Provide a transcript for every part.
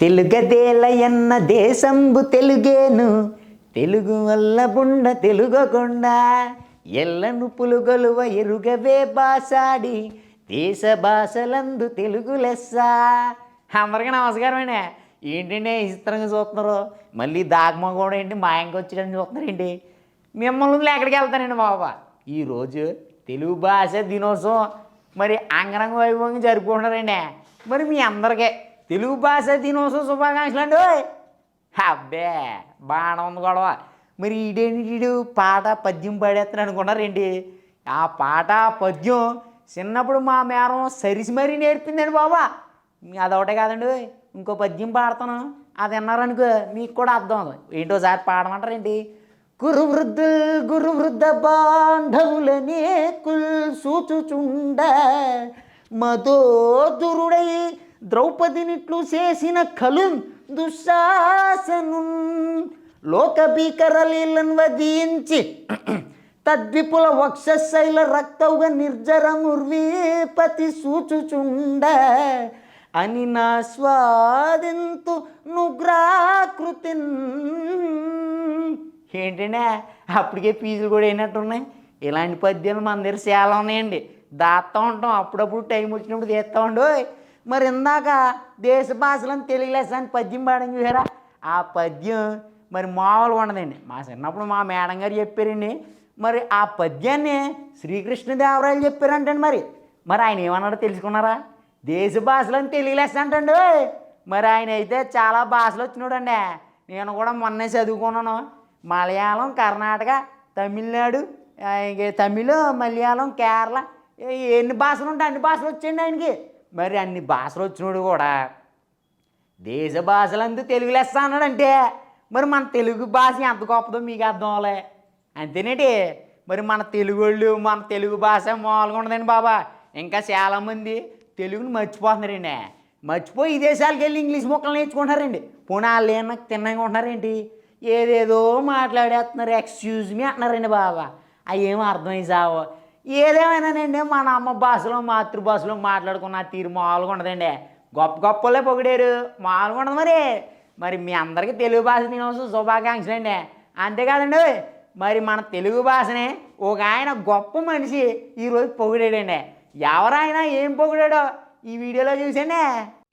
తెలుగదేలయన్న దేశంబు తెలుగేను. తెలుగు వల్ల బుండ తెలుగకుండా ఎల్లను పులుగొలువ ఎరుగవే బాసాడి దేశ భాషలందు తెలుగు లెస్స. అందరికీ నమస్కారం అండి. ఏంటండి విచిత్రంగా చూస్తున్నారు? మళ్ళీ దాగమ కూడా ఏంటి? మా ఇంటికి వచ్చేటని చూస్తున్నారండి మిమ్మల్ని ఎక్కడికి వెళ్తానండి బాబా? ఈరోజు తెలుగు భాష దినోత్సవం మరి అంగరంగ వైభవంగా జరుపుకుంటారండి మరి మీ అందరికీ తెలుగు భాష దినోత్సవ శుభాకాంక్షలు అండి ఓయ్. అబ్బే బాగానే ఉంది గొడవ. మరి ఈడేంటి పాట పద్యం పాడేస్తాను అనుకున్నారండి ఆ పాట పద్యం చిన్నప్పుడు మా మేరం సరిసి మరీ నేర్పిందండి బాబా. అదొకటే కాదండి ఓయ్. ఇంకో పద్యం పాడతాను. అది విన్నారనుకో మీకు కూడా అర్థం అవుతుంది. ఏంటో సార్ పాడమంటారేంటి? గురు వృద్ధ గురు వృద్ధ బాంధవులనే కుల్ సూచుచుండ మదోదురుడై ద్రౌపదినిట్లు చేసిన కలు దుశ్శాసను లోక భీకరలీలను వధించి తద్విపుల వక్షశైల రక్తవుగా నిర్జరముర్వీపతి సూచుచుండ అని నా స్వాదింతు నుగ్రాకృతి ఏంటంటే అప్పటికే ఫీజులు కూడా అయినట్టున్నాయి. ఇలాంటి పద్యాలు మన దగ్గర చాలా ఉన్నాయండి. దాస్తా ఉంటాం. అప్పుడప్పుడు టైం వచ్చినప్పుడు తీస్తూ ఉండు. మరి ఇందాక దేశ భాషలను తెలుగు లెస్సని పద్యం పాడని చూసారా ఆ పద్యం మరి మామూలుగా ఉండదండి. మా చిన్నప్పుడు మా మేడం గారు చెప్పారండి మరి ఆ పద్యాన్ని శ్రీకృష్ణదేవరాయలు చెప్పారంటండి మరి. మరి ఆయన ఏమన్నాడో తెలుసుకున్నారా? దేశ భాషలను తెలుగు లెస్స అంటండి మరి ఆయన అయితే చాలా భాషలు వచ్చినాడండి. నేను కూడా మొన్నే చదువుకున్నాను. మలయాళం కర్ణాటక తమిళనాడు తమిళ మలయాళం కేరళ ఎన్ని భాషలు ఉంటాయి అన్ని భాషలు వచ్చాయండి ఆయనకి. మరి అన్ని భాషలు వచ్చినోడు కూడా దేశ భాషలందు తెలుగు లెస్స అన్నాడంటే మరి మన తెలుగు భాష ఎంత గొప్పదో మీకు అర్థం అవలే అంతేనేటి? మరి మన తెలుగు వాళ్ళు మన తెలుగు భాష మామూలుగా ఉండదండి బాబా. ఇంకా చాలామంది తెలుగుని మర్చిపోతున్నారండి. మర్చిపోయి ఈ దేశాలకు వెళ్ళి ఇంగ్లీష్ మొక్కలు నేర్చుకుంటున్నారండి. పోనీ వాళ్ళు ఏమన్నా తిన్నాక ఉంటున్నారేంటి? ఏదేదో మాట్లాడేస్తున్నారు. ఎక్స్క్యూజ్ మీ అంటున్నారండి బాబా. అవి ఏమో అర్థమై ఏదేమైనానండి మన అమ్మ భాషలో మాతృభాషలో మాట్లాడుకున్న తీరు మామూలుగా ఉండదండి. గొప్ప గొప్పలే పొగిడారు. మామూలుగా ఉండదు మరి. మరి మీ అందరికీ తెలుగు భాష దినోత్సవం శుభాకాంక్షలు అండి. అంతేకాదండి మరి మన తెలుగు భాషనే ఒక ఆయన గొప్ప మనిషి ఈరోజు పొగిడాడండి. ఎవరైనా ఏం పొగిడాడో ఈ వీడియోలో చూసండి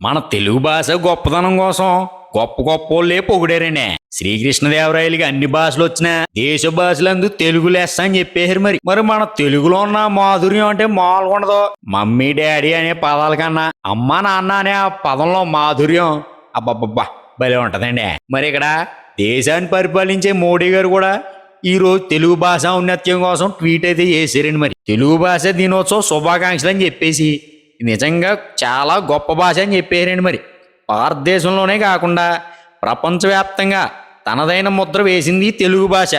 మన తెలుగు భాష గొప్పదనం కోసం గొప్ప గొప్ప వాళ్ళే పొగిడారండి శ్రీకృష్ణదేవరాయలకి అన్ని భాషలు వచ్చినా దేశ భాషలందు తెలుగు లెస్స అని చెప్పేశారు మరి. మరి మన తెలుగులో ఉన్న మాధుర్యం అంటే మామూలుగా మమ్మీ డాడీ అనే పదాల కన్నా అమ్మ నాన్న అనే ఆ పదంలో మాధుర్యం అబ్బబ్బబ్బా భలే ఉంటదండి. మరి ఇక్కడ దేశాన్ని పరిపాలించే మోడీ గారు కూడా ఈ రోజు తెలుగు భాష ఉన్నత్యం కోసం ట్వీట్ అయితే చేశారండి మరి. తెలుగు భాష దినోత్సవం శుభాకాంక్షలు అని చెప్పేసి నిజంగా చాలా గొప్ప భాష అని చెప్పారండి మరి. భారతదేశంలోనే కాకుండా ప్రపంచవ్యాప్తంగా తనదైన ముద్ర వేసింది తెలుగు భాష.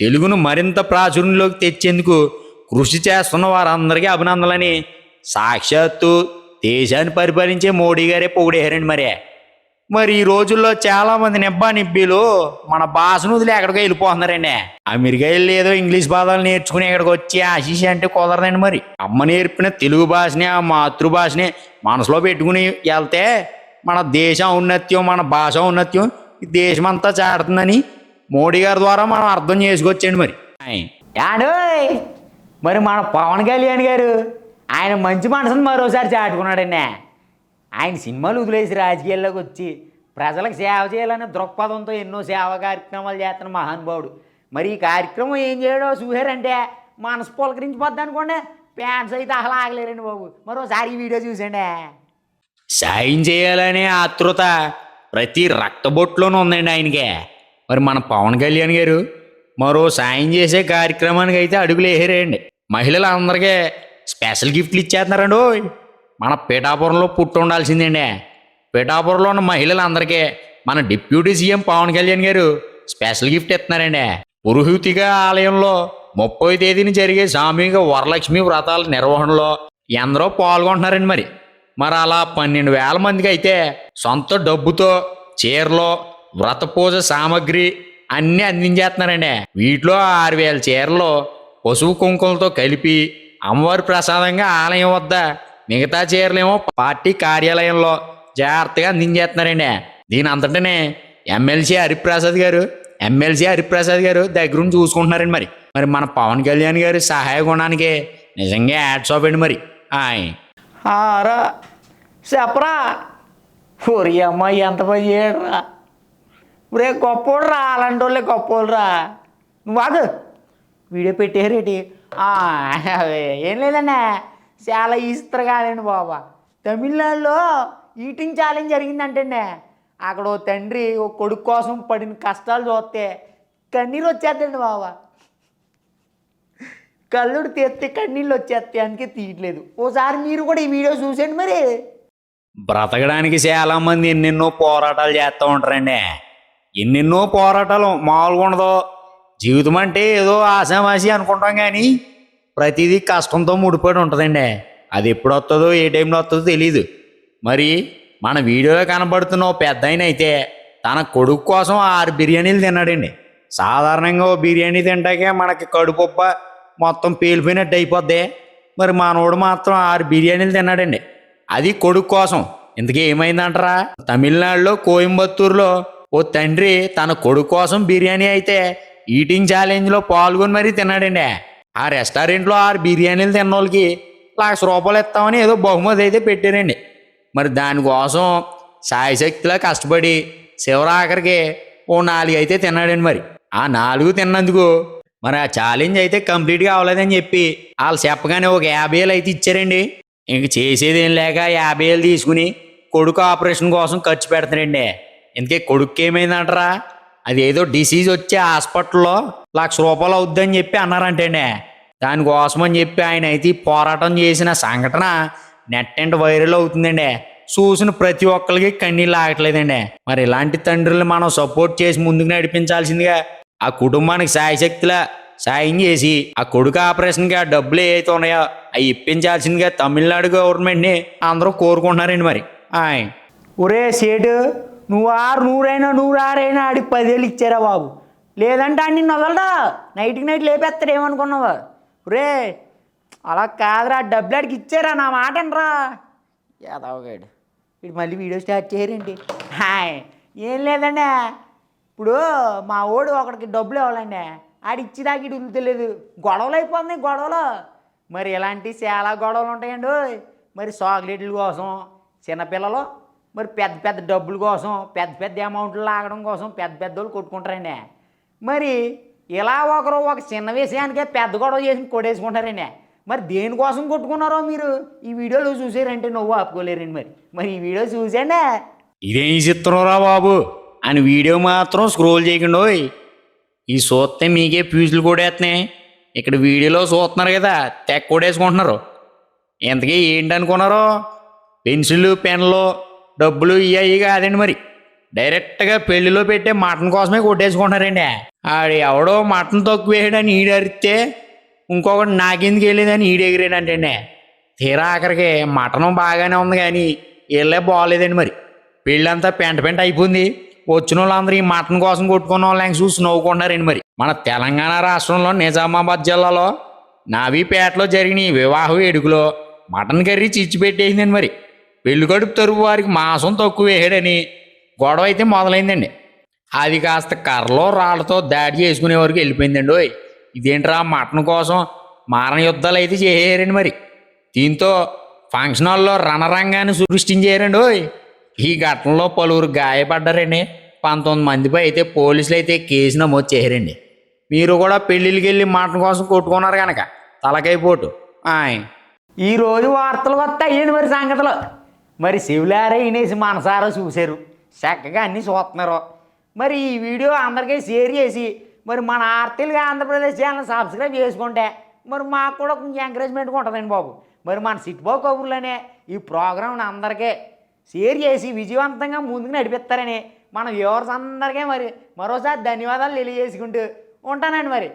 తెలుగును మరింత ప్రాచుర్యంలోకి తెచ్చేందుకు కృషి చేస్తున్న వారందరికీ అభినందనలని. సాక్షాత్తు దేశాన్ని పరిపాలించే మోడీ గారే పొగిడేశారండి మరి. మరి ఈ రోజుల్లో చాలా మంది నిబ్బా నిబ్బీలు మన భాషను వదిలి ఎక్కడికో వెళ్ళిపోతున్నారండి. అమెరికా వెళ్ళి ఏదో ఇంగ్లీష్ పదాలు నేర్చుకుని ఇక్కడికి వచ్చి ఆశీష్ అంటే కుదరదండి మరి. అమ్మ నేర్పిన తెలుగు భాషని ఆ మాతృభాషని మనసులో పెట్టుకుని వెళ్తే మన దేశం ఔన్నత్యం మన భాష ఔన్నత్యం ఈ దేశమంతా చాడుతుందని మోడీ గారి ద్వారా మనం అర్థం చేసుకోవచ్చండి మరి. ఆయ్. మరి మన పవన్ కళ్యాణ్ గారు ఆయన మంచి మనసును మరోసారి చాటుకున్నాడండి. ఆయన సినిమాలు వదిలేసి రాజకీయాల్లోకి వచ్చి ప్రజలకు సేవ చేయాలనే దృక్పథంతో ఎన్నో సేవ కార్యక్రమాలు చేస్తున్న మహానుభావుడు మరి ఈ కార్యక్రమం ఏం చేయడో చూసారంటే మనసు పులకరించిపోద్ది అనుకోండి ఫ్యాన్స్ అయితే అసలు ఆగలేరండి బాబు. మరోసారి ఈ వీడియో చూసండి సాయం చేయాలనే ఆతృత ప్రతి రక్తబొట్టులోనూ ఉందండి ఆయనకే. మరి మన పవన్ కళ్యాణ్ గారు మరో సాయం చేసే కార్యక్రమానికి అయితే అడుగులు వేసారండి. మహిళలందరికీ స్పెషల్ గిఫ్ట్లు ఇచ్చేస్తున్నారండి ఓయ్. మన పీఠాపురంలో పుట్టి ఉండాల్సిందండి పీఠాపురంలో ఉన్న మహిళలందరికీ మన డిప్యూటీ సీఎం పవన్ కళ్యాణ్ గారు స్పెషల్ గిఫ్ట్ ఇస్తున్నారండి పురుహూతిక ఆలయంలో ముప్పై తేదీన జరిగే సామూహిక వరలక్ష్మి వ్రతాల నిర్వహణలో ఎందరో పాల్గొంటున్నారండి మరి. మరి అలా పన్నెండు వేల మందికి అయితే సొంత డబ్బుతో చీరలో వ్రత పూజ సామాగ్రి అన్నీ అందించేస్తున్నారండి వీటిలో ఆరు వేల చీరలు పశువు కుంకుమలతో కలిపి అమ్మవారి ప్రసాదంగా ఆలయం వద్ద మిగతా చీరలేమో పార్టీ కార్యాలయంలో జాగ్రత్తగా అందించేస్తున్నారండి దీని అంతటనే ఎమ్మెల్సీ హరిప్రసాద్ గారు ఎమ్మెల్సీ హరిప్రసాద్ గారు దగ్గరుండి చూసుకుంటున్నారండి మరి. మరి మన పవన్ కళ్యాణ్ గారి సహాయ గుణానికి నిజంగా యాడ్స్ ఆఫ్ అండి మరి. ఆయ్. రా చెప్పరా. ఊరి అమ్మాయి ఎంత పని చేయడరా రే గొప్పోడు రా అలాంటి వాళ్ళే గొప్పోళ్ళు రా. నువ్వు వాదు వీడియో పెట్టారేటి అదే ఏం లేదన్నా. చాలా ఈస్టర్ కాదండి బాబా. తమిళనాడులో ఈటింగ్ ఛాలెంజ్ జరిగిందంటండి అక్కడ ఓ తండ్రి ఓ కొడుకు కోసం పడిన కష్టాలు చూస్తే కన్నీరు వచ్చేద్దండి బాబా. కళ్ళుడు తీస్తే కన్నీళ్ళు వచ్చేస్తాయి అందుకే తీయట్లేదు. ఓసారి మీరు కూడా ఈ వీడియో చూసండి మరి. బ్రతకడానికి చాలా మంది ఎన్నెన్నో పోరాటాలు చేస్తూ ఉంటారండి. ఎన్నెన్నో పోరాటాలు మామూలుగా ఉండదు. జీవితం అంటే ఏదో ఆశామాసి అనుకుంటాం కానీ ప్రతిదీ కష్టంతో ముడిపడి ఉంటుందండి. అది ఎప్పుడు వస్తుందో ఏ టైంలో వస్తుందో తెలియదు మరి మన వీడియోలో కనబడుతున్న ఓ పెద్ద ఆయన అయితే తన కొడుకు కోసం ఆరు బిర్యానీలు తిన్నాడండి. సాధారణంగా ఓ బిర్యానీ తింటాకే మనకి కడుపుప్ప మొత్తం పేలిపోయినట్టు అయిపోద్ది. మరి మనోడు మాత్రం ఆరు బిర్యానీలు తిన్నాడండి. అది కొడుకు కోసం. ఇంతకీ ఏమైందంటారా? తమిళనాడులో కోయంబత్తూరులో ఓ తండ్రి తన కొడుకు కోసం బిర్యానీ అయితే ఈటింగ్ ఛాలెంజ్లో పాల్గొని మరీ తిన్నాడండి. ఆ రెస్టారెంట్లో ఆరు బిర్యానీలు తిన్న వాళ్ళకి లక్ష రూపాయలు ఇస్తామని ఏదో బహుమతి అయితే పెట్టారండి. మరి దానికోసం సాయశక్తిలా కష్టపడి శివరాఖరికి ఓ నాలుగు అయితే తిన్నాడండి మరి. ఆ నాలుగు తిన్నందుకు మరి ఆ ఛాలెంజ్ అయితే కంప్లీట్గా అవ్వలేదని చెప్పి వాళ్ళు చెప్పగానే ఒక యాభై వేలు అయితే ఇచ్చారండి. ఇంక చేసేది ఏం లేక యాభై వేలు తీసుకుని కొడుకు ఆపరేషన్ కోసం ఖర్చు పెడతారండి ఇంతకీ కొడుకు ఏమైందంటారా అది ఏదో డిసీజ్ వచ్చే హాస్పిటల్లో లక్ష రూపాయలు అవుద్దని చెప్పి అన్నారంటేనే. దానికోసం అని చెప్పి ఆయన అయితే పోరాటం చేసిన సంఘటన నెట్ అండ్ వైరల్ అవుతుందండి. చూసిన ప్రతి ఒక్కరికి కన్నీళ్ళు ఆగట్లేదండి. మరి ఇలాంటి తండ్రులు మనం సపోర్ట్ చేసి ముందుకు నడిపించాల్సిందిగా ఆ కుటుంబానికి సాయశక్తిలా సాయం చేసి ఆ కొడుకు ఆపరేషన్కి ఆ డబ్బులు ఏవైతే ఉన్నాయో అవి ఇప్పించాల్సిందిగా తమిళనాడు గవర్నమెంట్ని అందరూ కోరుకుంటున్నారండి మరి. ఆయ్. ఒరే సేటు నువ్వు ఆరు నూరైనా నూరు ఆరైనా ఆడికి పదివేలు ఇచ్చారా బాబు? లేదంటే ఆడిని నిన్ను వదలడా నైట్కి నైట్ లేపేస్తాడు ఏమనుకున్నావా? రే అలా కాదురా డబ్బులాడికి ఇచ్చారా? నా మాట అనరా. యాదవగాడు ఇటు మళ్ళీ వీడియో స్టార్ట్ చేయరండి హాయ్. ఏం లేదండి. ఇప్పుడు మా ఓడు ఒకడికి డబ్బులు ఇవ్వాలండి. ఆడి ఇచ్చిదాకి ఇటు తెలియదు. గొడవలు అయిపోతున్నాయి గొడవలు. మరి ఇలాంటి చాలా గొడవలు ఉంటాయండి మరి చాక్లెట్ల కోసం చిన్నపిల్లలు మరి పెద్ద పెద్ద డబ్బుల కోసం పెద్ద పెద్ద అమౌంట్లు లాగడం కోసం పెద్ద పెద్ద వాళ్ళు కొట్టుకుంటారండి. మరి ఇలా ఒకరు ఒక చిన్న విషయానికే పెద్ద గొడవ చేసి కొడేసుకుంటారండి మరి దేనికోసం కొట్టుకున్నారో మీరు? ఈ వీడియోలో చూసారంటే నువ్వు ఆపుకోలేరండి మరి. మరి ఈ వీడియో చూసానే ఇదేం చిత్రంరా బాబు? అని వీడియో మాత్రం స్క్రోల్ చేయకుండా ఈ చూస్తే మీకే ఫ్యూజులు కొడేస్తున్నాయి ఇక్కడ వీడియోలో చూస్తున్నారు కదా తెగ కొడేసుకుంటున్నారు ఎంతకీ ఏంటనుకున్నారు? పెన్సిళ్ళు పెన్లు డబ్బులు ఇవి కాదండి మరి. డైరెక్ట్గా పెళ్ళిలో పెట్టే మటన్ కోసమే కొట్టేసుకుంటున్నారండి. ఆడు ఎవడో మటన్ తక్కువ వేసాడని ఈడు ఇంకొకటి నాకెందుకు వెళ్ళేదని ఈడు తీరా ఆఖరికి మటనం బాగానే ఉంది కానీ వీళ్ళే బాగోలేదండి మరి. పెళ్ళంతా పెంట పెంట అయిపోయింది. వచ్చిన వాళ్ళందరూ ఈ మటన్ కోసం కొట్టుకున్న వాళ్ళని చూసి నవ్వుకుంటున్నారండి మరి. మన తెలంగాణ రాష్ట్రంలో నిజామాబాద్ జిల్లాలో నావీపేటలో జరిగిన వివాహ వేడుకలో మటన్ కర్రీ చిచ్చి పెట్టేసిందండి మరి. పెళ్ళి గడుపుతారు తరుపు వారికి మాసం తక్కువ వేసాడని గొడవ అయితే మొదలైందండి. అది కాస్త కర్రలో రాళ్ళతో దాడి చేసుకునే వరకు వెళ్ళిపోయిందండి ఓయ్. ఇదేంట్రా మటన్ కోసం మారణ యుద్ధాలు అయితే చేయారండి మరి. దీంతో ఫంక్షన్ హాల్లో రణరంగాన్ని సృష్టించారండి ఓయ్. ఈ ఘటనలో పలువురు గాయపడ్డారండి. పంతొమ్మిది మందిపై అయితే పోలీసులు అయితే కేసు నమోదు చేశారండి. మీరు కూడా పెళ్ళిళ్ళకి వెళ్ళి మటన్ కోసం కొట్టుకున్నారు కనుక తలకైపోటు ఆయ్. ఈ రోజు వార్తలు వస్తాయి అయ్యింది మరి సంగతులు? మరి శివులారే వినేసి మనసారో చూశారు. చక్కగా అన్నీ చూస్తున్నారు. మరి ఈ వీడియో అందరికీ షేర్ చేసి మరి మన ఆర్తీలుగా ఆంధ్రప్రదేశ్ ఛానల్ సబ్స్క్రైబ్ చేసుకుంటే మరి మాకు కూడా కొంచెం ఎంకరేజ్మెంట్గా ఉంటుందండి బాబు. మరి మన సిట్బో కబుర్లోనే ఈ ప్రోగ్రామ్ని అందరికీ షేర్ చేసి విజయవంతంగా ముందుకు నడిపిస్తారని మన వ్యూవర్స్ అందరికీ మరి మరోసారి ధన్యవాదాలు తెలియజేసుకుంటూ ఉంటానండి మరి.